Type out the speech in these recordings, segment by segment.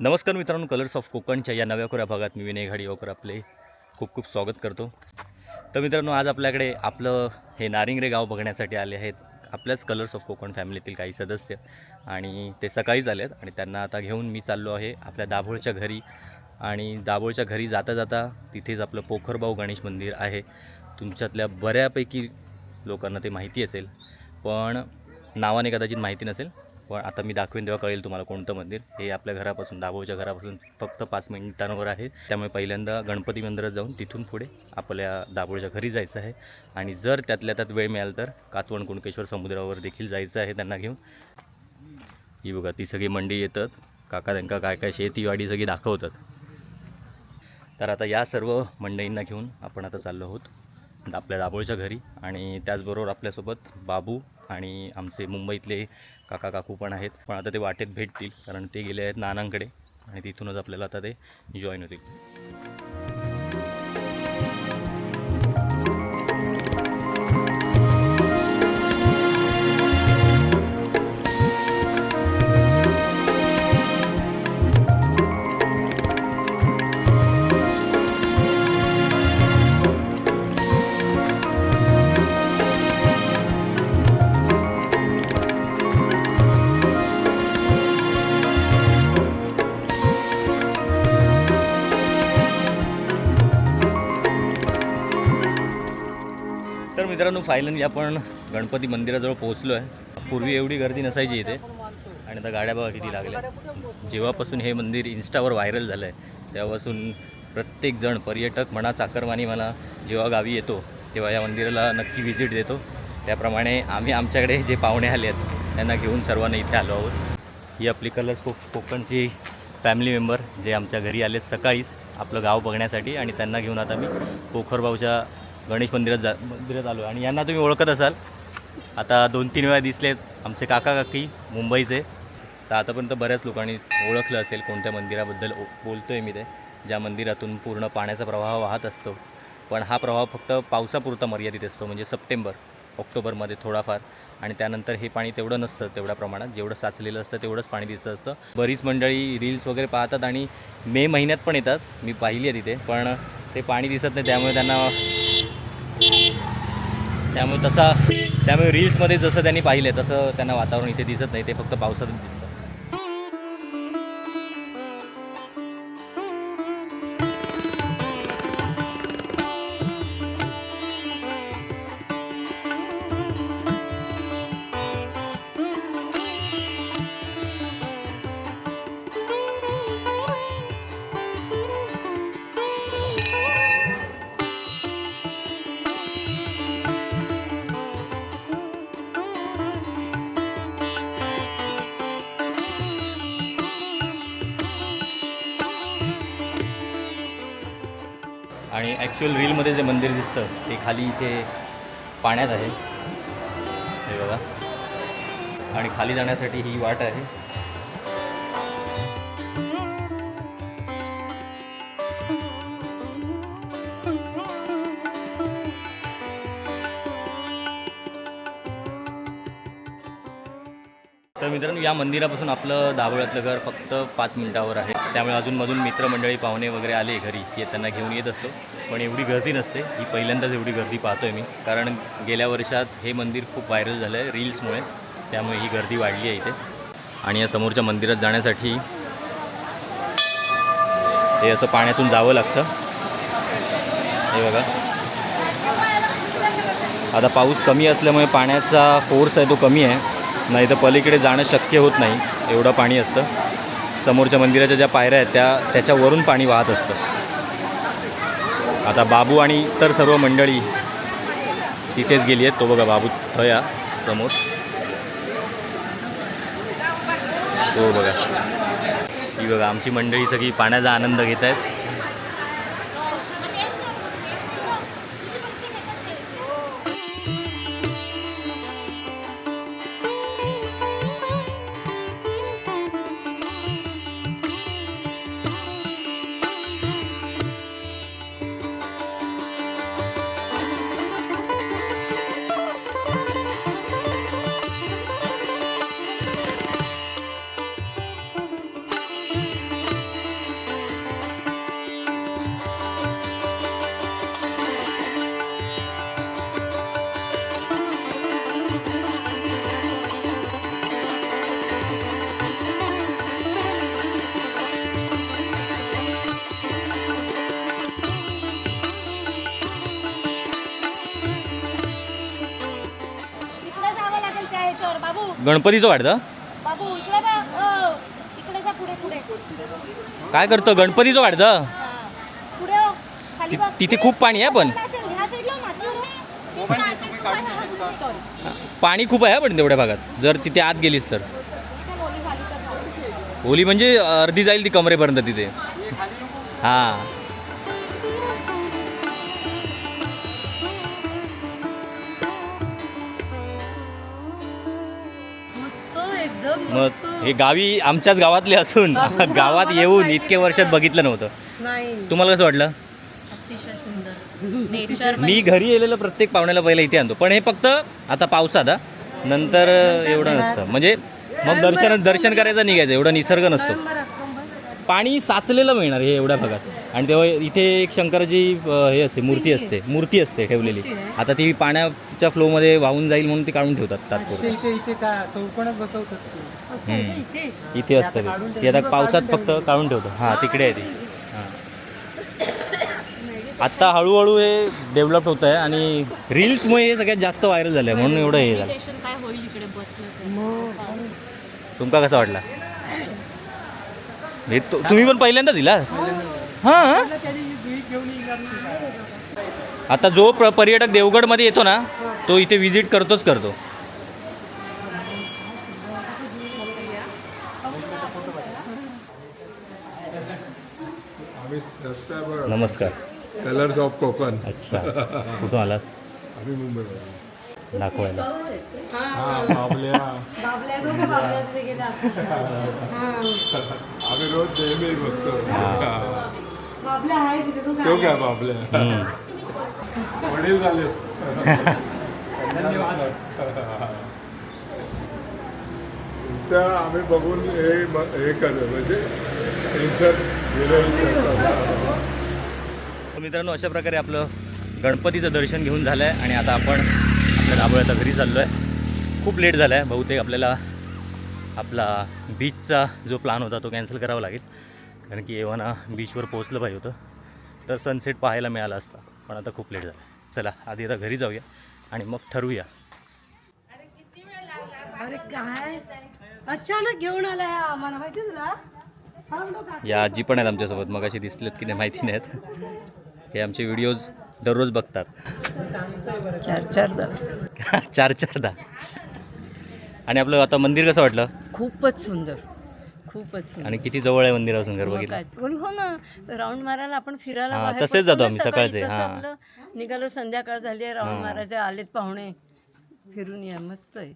नमस्कार मित्रांनो colours of कोकणच्या या नव्या कोऱ्या भागात मी विनय घाडीवकर आपले खूप खूप स्वागत करतो. तर मित्रांनो आज आपल्याकडे आपलं हे नारिंगरे गाव बघण्यासाठी आले आहेत आपल्याच कलर्स ऑफ कोकण फॅमिलीतील काही सदस्य. आणि ते सकाळीच आले आहेत आणि त्यांना आता घेऊन मी चाललो आहे आपल्या दाभोळच्या घरी. आणि दाभोळच्या घरी जाता जाता तिथेच आपलं पोखरबाऊ गणेश मंदिर आहे. तुमच्यातल्या बऱ्यापैकी लोकांना ते माहिती असेल पण नावाने कदाचित माहिती नसेल पण आता मी दाखवेन तेव्हा कळेल तुम्हाला कोणतं मंदिर. हे आपल्या घरापासून दाभोळच्या घरापासून फक्त पाच मिनिटांवर आहे. त्यामुळे पहिल्यांदा गणपती मंदिरात जाऊन तिथून पुढे आपल्या दाभोळच्या घरी जायचं आहे. आणि जर त्यातल्या त्यात वेळ मिळाल तर कातवण कुणकेश्वर समुद्रावर देखील जायचं आहे त्यांना घेऊन. ही बघा ती सगळी मंडी येतात. काका त्यांका काय काय शेतीवाडी सगळी दाखवतात. तर आता या सर्व मंडळींना घेऊन आपण आता चाललो आहोत आपल्या दाभोळच्या घरी. आणि त्याचबरोबर आपल्यासोबत बाबू आणि आमचे मुंबईतले काका काकू पण आहेत. पण आता ते वाटेत भेटतील कारण ते गेले आहेत नानांकडे आणि तिथूनच आपल्याला आता ते जॉईन होतील. मित्रांनो फायनली आपण गणपती मंदिराजवळ पोहोचलो आहे. पूर्वी एवढी गर्दी नसायची इथे. आणि आता गाड्या बघा किती लागल्या. जेव्हापासून हे मंदिर इन्स्टावर व्हायरल झालं आहे तेव्हापासून प्रत्येकजण पर्यटक म्हणा चाकरमानी म्हणा जेव्हा गावी येतो तेव्हा या मंदिराला नक्की व्हिजिट देतो. त्याप्रमाणे आम्ही आमच्याकडे जे पाहुणे आले आहेत त्यांना घेऊन सर्वांना इथे आलो आहोत. ही आपली कलर्स को कोकणची फॅमिली मेंबर जे आमच्या घरी आले सकाळीच आपलं गाव बघण्यासाठी आणि त्यांना घेऊन आता मी पोखरबावच्या गणेश मंदिरात जा मंदिरात आलो आणि यांना तुम्ही ओळखत असाल. आता दोन तीन वेळा दिसलेत आमचे काका काकी मुंबईचे. तर आतापर्यंत बऱ्याच लोकांनी ओळखलं असेल कोणत्या मंदिराबद्दल बोलतो आहे मी ते. ज्या मंदिरातून पूर्ण पाण्याचा प्रवाह वाहत असतो. पण हा प्रवाह फक्त पावसापुरता मर्यादित असतो म्हणजे सप्टेंबर ऑक्टोबरमध्ये थोडाफार. आणि त्यानंतर हे पाणी तेवढं नसतं तेवढ्या प्रमाणात. जेवढं साचलेलं असतं तेवढंच पाणी दिसत असतं. बरीच मंडळी रील्स वगैरे पाहतात आणि मे महिन्यात पण येतात. मी पाहिली आहे तिथे. पण ते पाणी दिसत नाही त्यामुळे त्यांना त्यामुळे तसा त्यामुळे रील्समध्ये जसं त्यांनी पाहिलं आहे तसं त्यांना वातावरण इथे दिसत नाही ते फक्त पावसात दिसतं ॲक्च्युअल रीलमध्ये जे मंदिर दिसतं ते खाली इथे पाण्यात आहे. हे बघा. आणि खाली जाण्यासाठी ही वाट आहे. तर मित्रांनो या मंदिरापासून आपलं दाभोळ्यातलं घर फक्त पाच मिनिटावर आहे. त्यामुळे अजूनमधून मित्रमंडळी पाहुणे वगैरे आले घरी येताना त्यांना घेऊन येत असतो. पण एवढी गर्दी नसते. ही पहिल्यांदाच एवढी गर्दी पाहतो आहे मी. कारण गेल्या वर्षात हे मंदिर खूप व्हायरल झालं आहे रील्समुळे. त्यामुळे ही गर्दी वाढली आहे इथे. आणि या समोरच्या मंदिरात जाण्यासाठी हे असं पाण्यातून जावं लागतं. हे बघा. आता पाऊस कमी असल्यामुळे पाण्याचा फोर्स आहे तो कमी आहे. नाही तर पलीकडे जाणं शक्य होत नाही. एवढं पाणी असतं. समोरच्या मंदिराच्या ज्या पायऱ्या आहेत त्या त्याच्यावरून पाणी वाहत असतं. आता बाबू आणि इतर सर्व मंडळी तिथेच गेली आहेत. तो बघा बाबू थया समोर. तो बघा. ही बघा आमची मंडळी सगळी पाण्याचा आनंद घेत आहेत. गणपतीचं वाटतं बाबू इकडे बघ. हो. इकडे जा पुढे पुढे. काय करतं? गणपतीचं वाटतं हा. पुढे हो. खाली ति- बघ. तिथे खूप पाणी आहे पण. असेल, ह्या साईडला मातीवर. सॉरी पाणी खूप आहे पण तेवढ्या भागात. जर तिथे आत गेलीस तर. चल ओली झाली. ओली म्हणजे अर्धी जाईल ती कमरेपर्यंत तिथे. हां. मग हे गावी आमच्याच गावातले असून असं गावात येऊन नाही वर्षात. बघितलं नव्हतं. तुम्हाला कसं वाटलं? अतिशय सुंदर. नेचर मी घरी येलेलं प्रत्येक पाहुण्याला पहिला इथे आणतो. पण हे फक्त आता पावसात. नंतर एवढं नसतं. म्हणजे मग दर्शन दर्शन करायचं निघायचं. एवढा निसर्ग नसतो. पाणी साचलेलं मिळणार हे एवढ्या भागात. आणि तेव्हा इथे एक शंकराची अं, हे असते मूर्ती असते मूर्ती असते ठेवलेली. आता ती पाण्याच्या फ्लोमध्ये वाहून जाईल म्हणून ती काढून ठेवतात इथे तात्पुरतं. इथे इथे का चौकोनात बसवतात ते असं आहे का इथे. इथे असतं ते. ती आता पावसात फक्त काढून ठेवतो हां तिकडे आहे ती. हां. आत्ता हळूहळू हे डेव्हलप होत आहे आणि रील्समुळे हे सगळ्यात जास्त व्हायरल झालं आहे म्हणून एवढं हे झालं. काय होईल इकडे बसलं तुमका कसा वाटला? हे तु- तुम्ही पण पहिल्यांदाच दिला हां. आता जो प्र पर्यटक देवगडमध्ये येतो ना तो इथे व्हिजिट करतोच करतो. नमस्कार. कलर्स ऑफ कोकण अच्छा. कुठून आलात? आम्ही मुंबईवर दाखवायला. हा हा. आम्ही रोज नेहमी बघतो तो तो काय? बाबल्या? हम्म. वडील झाले. तुमचं आम्ही बघून हे हे करतो म्हणजे टेन्शन तर मित्रांनो अशा प्रकारे आपलं गणपतीचं दर्शन घेऊन झालं आहे आणि आता आपण आपल्या दाबोळ्याच्या घरी चाललो आहे खूप लेट झाला आहे बहुतेक आपल्याला आपला बीचचा जो प्लान होता तो कॅन्सल करावा लागेल. कारण की एव्हाना बीचवर पोहोचलं पाहिजे होतं. तर सनसेट पाहायला मिळाला असता. पण आता खूप लेट झाला. चला आधी आता घरी जाऊया आणि मग ठरवूया. अरे काय? अचानक घेऊन आलाय आम्हाला. माहिती तुला. या आजी पण आहेत आमच्यासोबत. मग अशी दिसलेत की नाही माहिती नाहीत. हे आमचे व्हिडिओज दररोज बघतात. चार चार चार चारदा आणि आपलं आता मंदिर कसं वाटलं? खूपच सुंदर. खूपच आणि किती जवळ आहे मंदिरापासून घर मग बघितलं. पण हो ना राऊंड मारायला आपण फिरायला हा, बाहेर तसेच पडतो जातो ना आम्ही सकाळी, सकाळचे, तसं हा. आपलं निघालो संध्याकाळ झाली आहे राऊंड हा. मारायचे आलेत पाहुणे फिरून या मस्त आहे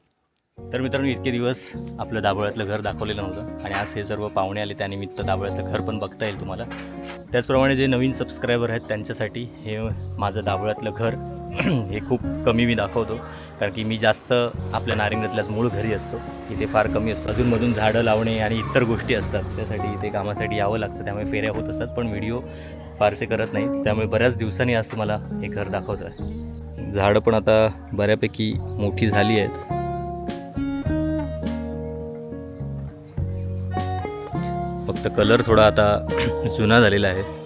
तर मित्रांनो इतके दिवस आपलं दाबोळ्यातलं घर दाखवलेलं नव्हतं आणि आज हे सर्व पाहुणे आले त्यानिमित्त दाबोळ्यातलं घर पण बघता येईल तुम्हाला त्याचप्रमाणे जे नवीन सबस्क्रायबर आहेत त्यांच्यासाठी हे माझं दाबोळ्यातलं घर हे खूप कमी मी दाखवतो कारण की मी जास्त आपल्या नारिंगातल्याच मूळ घरी असतो. इथे फार कमी असतो. अजूनमधून झाडं लावणे आणि इतर गोष्टी असतात त्यासाठी इथे कामासाठी यावं लागतं त्यामुळे फेऱ्या होत असतात पण व्हिडिओ फारसे करत नाही त्यामुळे बऱ्याच दिवसांनी आज तुम्हाला हे घर दाखवतो आहे झाडं पण आता बऱ्यापैकी मोठी झाली आहेत. फक्त कलर थोडा आता जुना झालेला आहे.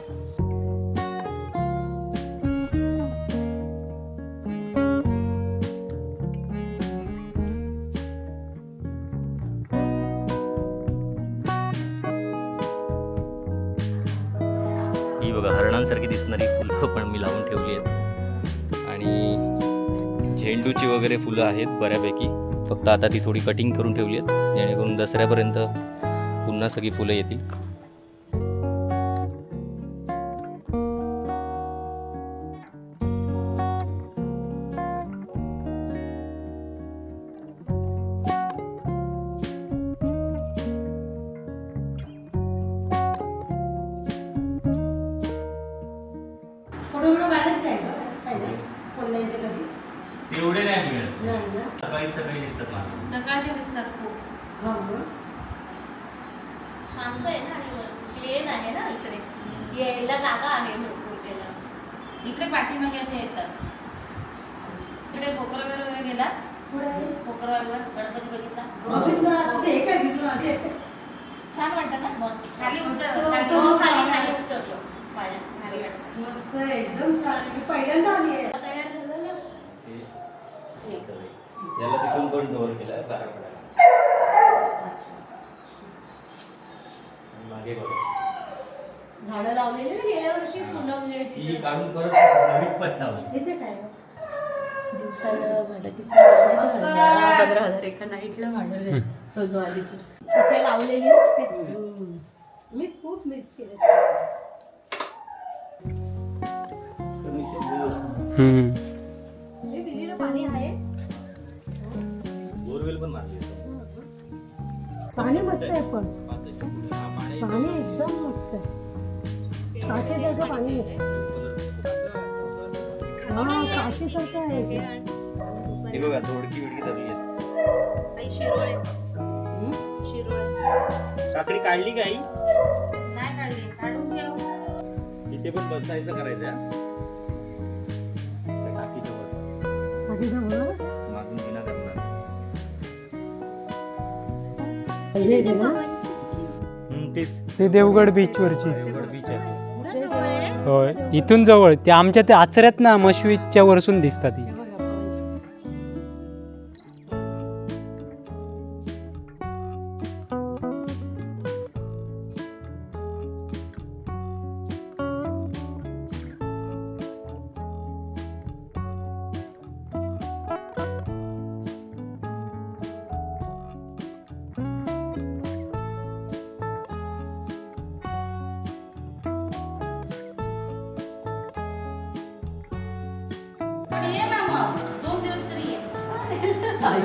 आणि वगैरे फुलं आहेत बऱ्यापैकी. फक्त आता ती थोडी कटिंग करून ठेवली आहेत. जेणेकरून दसऱ्यापर्यंत पुन्हा सगळी फुलं येतील. तेवढे नाही मिळत. नाही ना? सकाळी सकाळी दिसतात मला. सकाळचे दिसतात खूप. हा मग? शांत आहे ना आणि प्लेन आहे ना इकडे. यायला जागा आहे भरपूर त्याला. इकडे पाठीमागे असे येतात. इकडे पोकरवार वगैरे गेला पुढे? पोकरवार गणपती बघितला? बघितलं. ते काय भिजून आले छान वाटतं ना? मस्त. खाली मस्त. उतर तो खाली खाली खाली खाली खाली उतरलो. पाण्यात. खाली वाटतं. मस्त आहे, एकदम छान आहे. मी पहिल्यांदा आली आहे तयार झालं ना याला तिथून पण डोअर केला आहे बारा पडायला मागे बघा. झाडं लावलेली ना गेल्या वर्षी पुन्हा ही म्हणजे काढून परत नवीन पण लावली इथे काय? दिवसाला भाडं किती पंधरा हजार एका नाईटला भाडं द्यायचं आली तिथे लावलेली ते. मी खूप मिस केलं. हे विहिरीला पाणी आहे. बोरवेल पण मारली आहे. पाणी मस्त आहे पण. हा, पाणी एकदम मस्त आहे. काचेसारखं पाणी आहे. हा काचेसारखं आहे. हे बघा थोडकी विडकी धरली आहे. शिरोळे. शिरोळे. काकडी काढली काही नाही काढली. काढून ठेव. इथे पण बसायचं करायचं हा. त्या टाकीच्या वर ना तेच. ते देवगड बीच वरची. देवगड बीच आहे. आहे? होय. इथून जवळ. ते आमच्या ते आचऱ्यात ना मशवीच्या वरसून दिसतात ती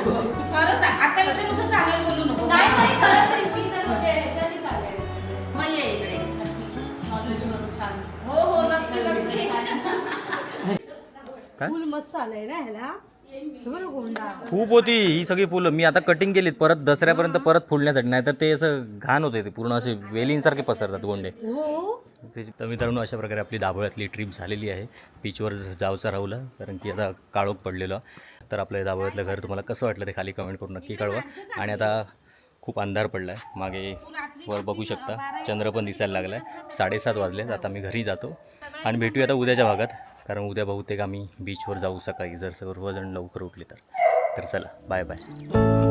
खरं सांग आता इथे नुसतं चालेल बोलू नको नाही नाही खरंच आहे, मी तर म्हणजे ह्याच्याने चालले. मग ये इकडे. Knowledge वरून छान. हो हो नक्की नक्की. फुल मस्त आलंय ना ह्याला? हे बघा गोंडा. खूप होती ही सगळी फुलं. मी आता कटिंग केलीत परत दसऱ्यापर्यंत परत फुलण्यासाठी. नाही तर ते असं घाण होते ते पूर्ण असे वेलींसारखे पसरतात गोंडे. हो. त्याची तर मित्रांनो अशा प्रकारे आपली दाभोळ्यातली ट्रिप झालेली आहे. बीचवर जावचं राहुलं कारण की आता काळोख पडलेलं. तर आपलं हे दाभोळ्यातलं घर तुम्हाला कसं वाटलं ते खाली कमेंट करून नक्की कळवा. आणि आता खूप अंधार पडला आहे मागे वर बघू शकता. चंद्र पण दिसायला लागला आहे साडेसात वाजले आता मी घरी जातो. आणि भेटूया आता उद्याच्या भागात. कारण उद्या बहुतेक आम्ही बीचवर जाऊ सकाळी. जर सर्वजण लवकर उठले तर. तर चला बाय बाय